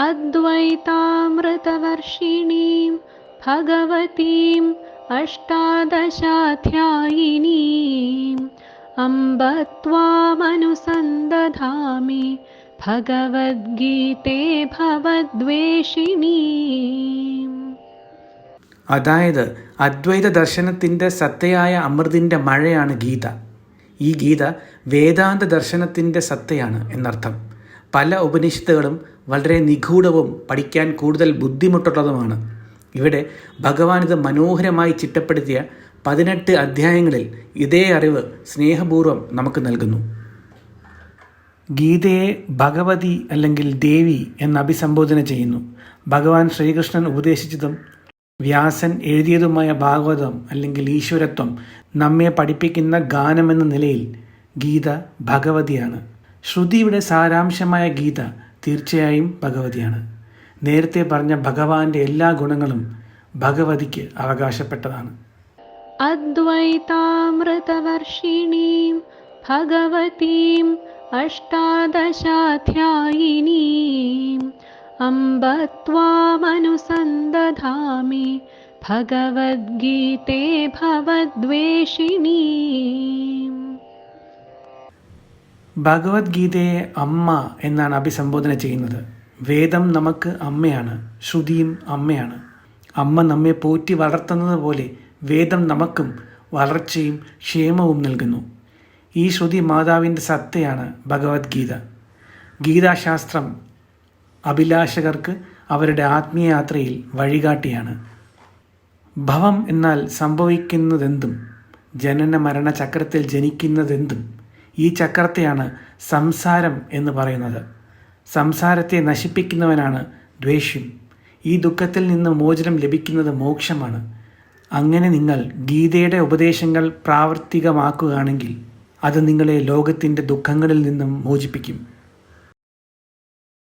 अद्वैतामृतवर्षिणीं भगवतीम् अष्टादशाध्यायिनीम् अम्ब त्वामनुसन्दधामि भगवद्गीते भवद्वेषिणीम् അതായത് അദ്വൈത ദർശനത്തിൻ്റെ സത്തയായ അമൃതിൻ്റെ മഴയാണ് ഗീത ഈ ഗീത വേദാന്ത ദർശനത്തിൻ്റെ സത്തയാണ് എന്നർത്ഥം പല ഉപനിഷത്തുകളും വളരെ നിഗൂഢവും പഠിക്കാൻ കൂടുതൽ ബുദ്ധിമുട്ടുള്ളതുമാണ്. ഇവിടെ ഭഗവാൻ ഇത് മനോഹരമായി ചിട്ടപ്പെടുത്തിയ പതിനെട്ട് അധ്യായങ്ങളിൽ ഇതേ അറിവ് സ്നേഹപൂർവം നമുക്ക് നൽകുന്നു. ഗീതയെ ഭഗവതി അല്ലെങ്കിൽ ദേവി എന്ന് അഭിസംബോധന ചെയ്യുന്നു. ഭഗവാൻ ശ്രീകൃഷ്ണൻ ഉപദേശിച്ചതും വ്യാസൻ എഴുതിയതുമായ ഭാഗവതം അല്ലെങ്കിൽ ഈശ്വരത്വം നമ്മെ പഠിപ്പിക്കുന്ന ഗാനമെന്ന നിലയിൽ ഗീത ഭഗവതിയാണ്. ശ്രുതിയുടെ സാരാംശമായ ഗീത തീർച്ചയായും ഭഗവതിയാണ്. നേരത്തെ പറഞ്ഞ ഭഗവാന്റെ എല്ലാ ഗുണങ്ങളും ഭഗവതിക്ക് അവകാശപ്പെട്ടതാണ്. അദ്വൈതാമൃതവർഷിണീം ഭഗവതീം അഷ്ടാദശാധ്യായിനീം അംബ ഭഗവദ്ഗീതേ ഭവദ്വേഷിണീ ഭഗവത്ഗീതയെ അമ്മ എന്നാണ് അഭിസംബോധന ചെയ്യുന്നത്. വേദം നമുക്ക് അമ്മയാണ് ശ്രുതിയും അമ്മയാണ്. അമ്മ നമ്മെ പോറ്റി വളർത്തുന്നത് പോലെ വേദം നമുക്കും വളർച്ചയും ക്ഷേമവും നൽകുന്നു. ഈ ശ്രുതി മാതാവിന്റെ സത്തയാണ് ഭഗവത്ഗീത. ഗീതാശാസ്ത്രം അഭിലാഷകർക്ക് അവരുടെ ആത്മീയയാത്രയിൽ വഴികാട്ടിയാണ്. ഭവം എന്നാൽ സംഭവിക്കുന്നതെന്തും ജനന മരണ ചക്രത്തിൽ ജനിക്കുന്നതെന്തും ഈ ചക്രത്തെയാണ് സംസാരം എന്ന് പറയുന്നത്. സംസാരത്തെ നശിപ്പിക്കുന്നവനാണ് ദ്വേഷ്യം. ഈ ദുഃഖത്തിൽ നിന്ന് മോചനം ലഭിക്കുന്നത് മോക്ഷമാണ്. അങ്ങനെ നിങ്ങൾ ഗീതയുടെ ഉപദേശങ്ങൾ പ്രാവർത്തികമാക്കുകയാണെങ്കിൽ അത് നിങ്ങളെ ലോകത്തിന്റെ ദുഃഖങ്ങളിൽ നിന്നും മോചിപ്പിക്കും.